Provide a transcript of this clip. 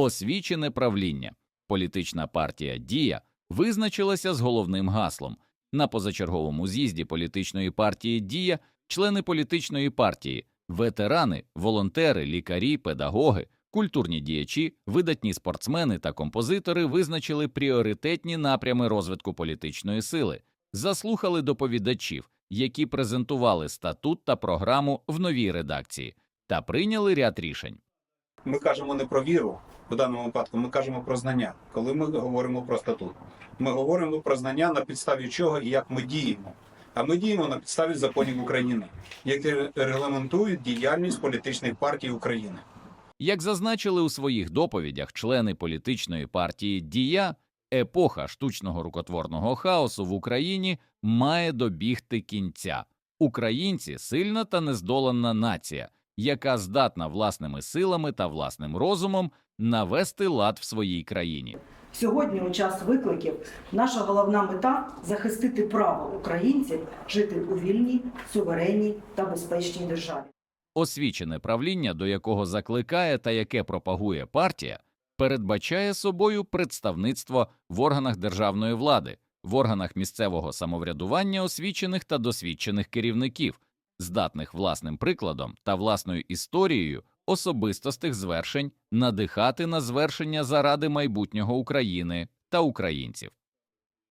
освічене правління. Політична партія Дія визначилася з головним гаслом. На позачерговому з'їзді політичної партії Дія члени політичної партії, ветерани, волонтери, лікарі, педагоги, культурні діячі, видатні спортсмени та композитори визначили пріоритетні напрями розвитку політичної сили, заслухали доповідачів, які презентували статут та програму в новій редакції, та прийняли ряд рішень. Ми кажемо не про віру в даному випадку, ми кажемо про знання. Коли ми говоримо про статут, ми говоримо про знання на підставі чого і як ми діємо. А ми діємо на підставі законів України, які регламентують діяльність політичних партій України. Як зазначили у своїх доповідях члени політичної партії Дія, епоха штучного рукотворного хаосу в Україні має добігти кінця. Українці сильна та нездоланна нація, яка здатна власними силами та власним розумом навести лад в своїй країні. Сьогодні, у час викликів, наша головна мета захистити право українців жити у вільній, суверенній та безпечній державі. Освічене правління, до якого закликає та яке пропагує партія, передбачає собою представництво в органах державної влади, в органах місцевого самоврядування освічених та досвідчених керівників, здатних власним прикладом та власною історією особистостих звершень надихати на звершення заради майбутнього України та українців.